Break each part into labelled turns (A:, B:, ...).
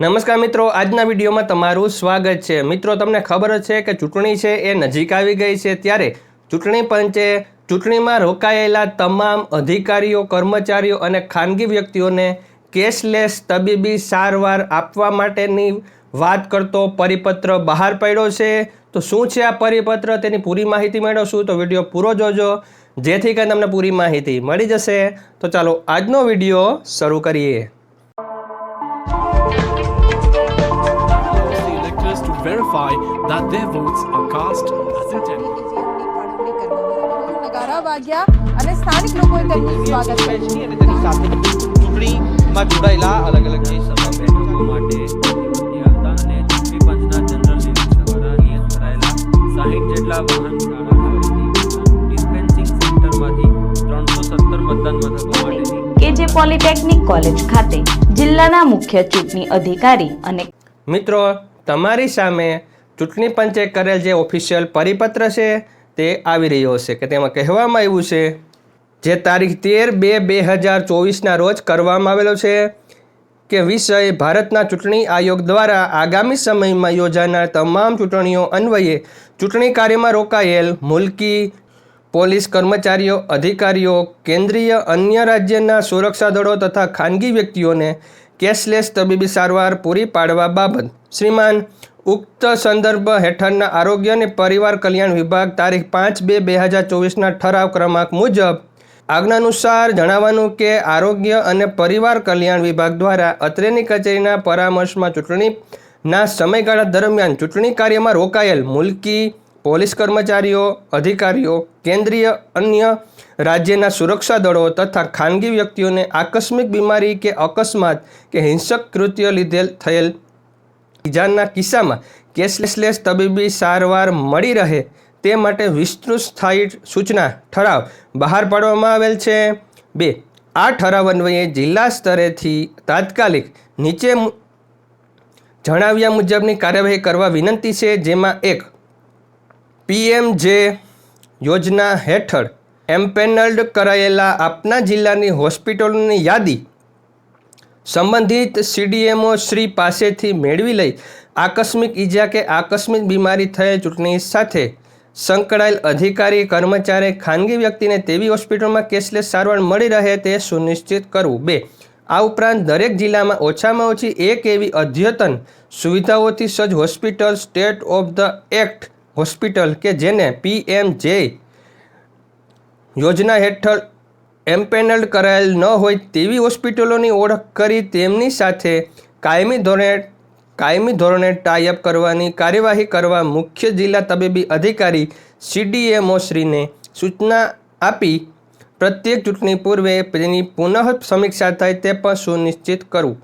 A: નમસ્કાર મિત્રો, આજના વિડીયોમાં તમારું સ્વાગત છે. મિત્રો, તમને ખબર છે કે ચૂંટણી છે એ નજીક આવી ગઈ છે ત્યારે ચૂંટણી પંચે ચૂંટણીમાં રોકાયેલા તમામ અધિકારીઓ, કર્મચારીઓ અને ખાનગી વ્યક્તિઓને કેશલેસ તબીબી સારવાર આપવા માટેની વાત કરતો પરિપત્ર બહાર પાડ્યો છે. તો શું છે આ પરિપત્ર? તેની પૂરી માહિતી મેળવશું. તો વીડિયો પૂરો જોજો. જેથી કરીને તમને પૂરી માહિતી મળી જશે. તો ચાલો આજનો વીડિયો શરૂ કરીએ.
B: To verify that their votes are cast. As intended.
C: નગારા વાગ્યા અને સ્થાનિક લોકોએ તેમનું સ્વાગત કર્યું.
D: અને તેની સાથે ચૂંટણીમાં જોડાયેલા અલગ અલગ જે
E: બેઠકો માટે જે હતા અને ચૂંટણી પંચના જનરલ નિરીક્ષક દ્વારા અહીંયા કરાયેલા સાહીઠ જેટલા વાહન ડિસ્પેન્સિંગ સેન્ટરમાંથી ત્રણસો સત્તર મતદાન મથકો માટેની
F: કેજે પોલિટેકનિક કોલેજ ખાતે જિલ્લાના મુખ્ય ચૂંટણી અધિકારી અને
A: મિત્રો તમારી સામે ચૂંટણી પંચે કરેલ જે ઓફિશિયલ પરિપત્ર છે, તે આવી રહ્યો છે કે તેમાં કહેવામાં આવ્યું છે, જે તારીખ તેર બે બે હજાર ચોવીસના રોજ કરવામાં આવેલો છે કે વિષય ભારતના ચૂંટણી આયોગ દ્વારા આગામી સમયમાં યોજાનાર તમામ ચૂંટણીઓ અન્વયે ચૂંટણી કાર્યમાં રોકાયેલ મુલકી, પોલીસ કર્મચારીઓ, અધિકારીઓ, કેન્દ્રીય અન્ય રાજ્યના સુરક્ષા દળો તથા ખાનગી વ્યક્તિઓને કેશલેસ તબીબી સારવાર પૂરી પાડવા બાબત. શ્રીમાન, ઉક્ત સંદર્ભ હેઠળના આરોગ્ય અને પરિવાર કલ્યાણ વિભાગ તારીખ પાંચ બે બે હજાર ચોવીસના ઠરાવ ક્રમાંક મુજબ, આજ્ઞાનુસાર જણાવવાનું કે આરોગ્ય અને પરિવાર કલ્યાણ વિભાગ દ્વારા અત્રેની કચેરીના પરામર્શમાં ચૂંટણીના સમયગાળા દરમિયાન ચૂંટણી કાર્યમાં રોકાયેલ મુલકી પોલીસ કર્મચારીઓ, અધિકારીઓ, કેન્દ્રીય, અન્ય રાજ્યના સુરક્ષા દળો તથા ખાનગી વ્યક્તિઓને આકસ્મિક બીમારી કે અકસ્માત કે હિંસક કૃત્ય લીધેલ થયેલ ઇજાના કિસ્સામાં કેશલેસ તબીબી સારવાર મળી રહે તે માટે વિસ્તૃત સ્થાયી સૂચના ઠરાવ બહાર પાડવામાં આવેલ છે. બે, આ ઠરાવ અન્વયે જિલ્લા સ્તરેથી તાત્કાલિક નીચે જણાવ્યા મુજબની કાર્યવાહી કરવા વિનંતી છે, જેમાં એક પીએમ જે યોજના હેઠળ એમ્પેનલ્ડ કરાયેલા આપના જિલ્લાની હોસ્પિટલોની યાદી સંબંધિત સીડીએમઓ શ્રી પાસેથી મેળવી લઈ આકસ્મિક ઈજા કે આકસ્મિક બીમારી થયેલ ચૂંટણી સાથે સંકળાયેલ અધિકારી, કર્મચારી, ખાનગી વ્યક્તિને તેવી હોસ્પિટલમાં કેશલેસ સારવાર મળી રહે તે સુનિશ્ચિત કરવું. બે, આ ઉપરાંત દરેક જિલ્લામાં ઓછામાં ઓછી એક એવી અદ્યતન સુવિધાઓથી સજ્જ hospital state of the act hospital કે જેને પીએમ જે યોજના હેઠળ એમ્પેનલ્ડ કરાયેલ ન હોય તેવી હોસ્પિટલોની ઓળખ કરી તેમની સાથે કાયમી ધોરણે કાયમી ધોરણે ટાઈઅપ કરવાની કાર્યવાહી કરવા મુખ્ય જિલ્લા તબીબી અધિકારી સીડીએમઓ શ્રીને સૂચના આપી. પ્રત્યેક ચૂંટણી પૂર્વે તેની પુનઃ સમીક્ષા થાય તે પણ સુનિશ્ચિત કરવું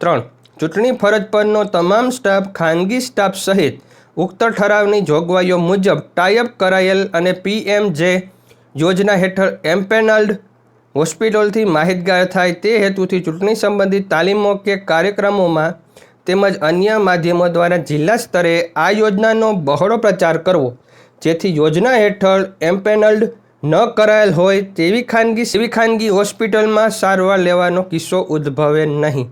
A: ત્રણ. ચૂંટણી ફરજ પરનો તમામ સ્ટાફ, ખાનગી સ્ટાફ સહિત ઉક્ત ઠરાવની જોગવાઈઓ મુજબ ટાઈઅપ કરાયેલ અને પીએમ જે યોજના હેઠળ એમ્પેનલ્ડ હોસ્પિટલથી માહિતગાર થાય તે હેતુથી ચૂંટણી સંબંધિત તાલીમો કે કાર્યક્રમોમાં તેમજ અન્ય માધ્યમો દ્વારા જિલ્લા સ્તરે આ યોજનાનો બહોળો પ્રચાર કરવો, જેથી યોજના હેઠળ એમ્પેનલ્ડ ન કરાયેલ હોય તેવી ખાનગી એવી ખાનગી હોસ્પિટલમાં સારવાર લેવાનો કિસ્સો ઉદ્ભવે નહીં.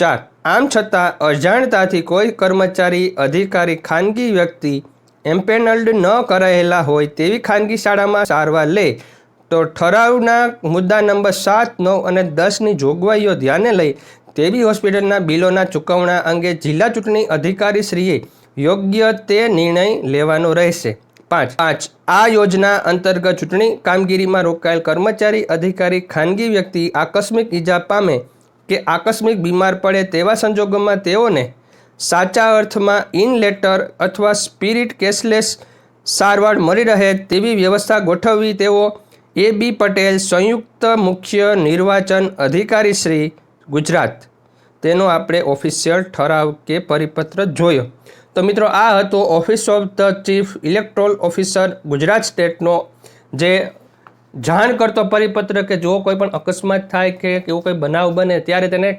A: ચાર. આમ છતાં, અજાણતાથી કોઈ કર્મચારી, અધિકારી, ખાનગી વ્યક્તિ એમ્પેનલ્ડ ન કરાયેલા હોય તેવી ખાનગી શાળામાં સારવાર લે, તો ઠરાવના મુદ્દા નંબર સાત, નવ અને દસની જોગવાઈઓ ધ્યાને લઈ તેવી હોસ્પિટલના બિલોના ચૂકવણા અંગે જિલ્લા ચૂંટણી અધિકારીશ્રીએ યોગ્ય તે નિર્ણય લેવાનો રહેશે. પાંચ. પાંચ. આ યોજના અંતર્ગત ચૂંટણી કામગીરીમાં રોકાયેલ કર્મચારી, અધિકારી, ખાનગી વ્યક્તિ આકસ્મિક ઈજા પામે કે આકસ્મિક બીમાર પડે તેવા સંજોગોમાં તેઓને સાચા અર્થમાં ઇન લેટર અથવા સ્પિરિટ કેશલેસ સારવાર મળી રહે તેવી વ્યવસ્થા ગોઠવવી તેઓ એ બી પટેલ, સંયુક્ત મુખ્ય નિર્વાચન અધિકારી શ્રી ગુજરાત. તેનો આપણે ઓફિશિયલ ઠરાવ કે પરિપત્ર જોયો. તો મિત્રો, આ હતો office of the chief electoral officer Gujarat સ્ટેટનો, જે જાણ કરતો પરિપત્ર કે જો કોઈ પણ અકસ્માત થાય કે એવું કોઈ બનાવ બને, ત્યારે તેને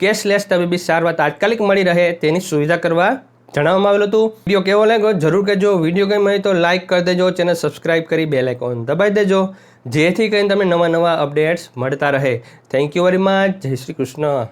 A: કેશલેસ તબીબી સારવાર તાત્કાલિક મળી રહે તેની સુવિધા કરવા જણાવવામાં આવેલું હતું. વીડિયો કેવો લાગ્યો? જરૂર કહેજો. વીડિયો કંઈ હોય તો લાઇક કરી દેજો, ચેનલ સબસ્ક્રાઇબ કરી બેલ આઇકોન દબાઈ દેજો, જેથી કરીને તમને નવા નવા અપડેટ્સ મળતા રહે. થેન્ક યુ વેરી મચ જય શ્રી કૃષ્ણ.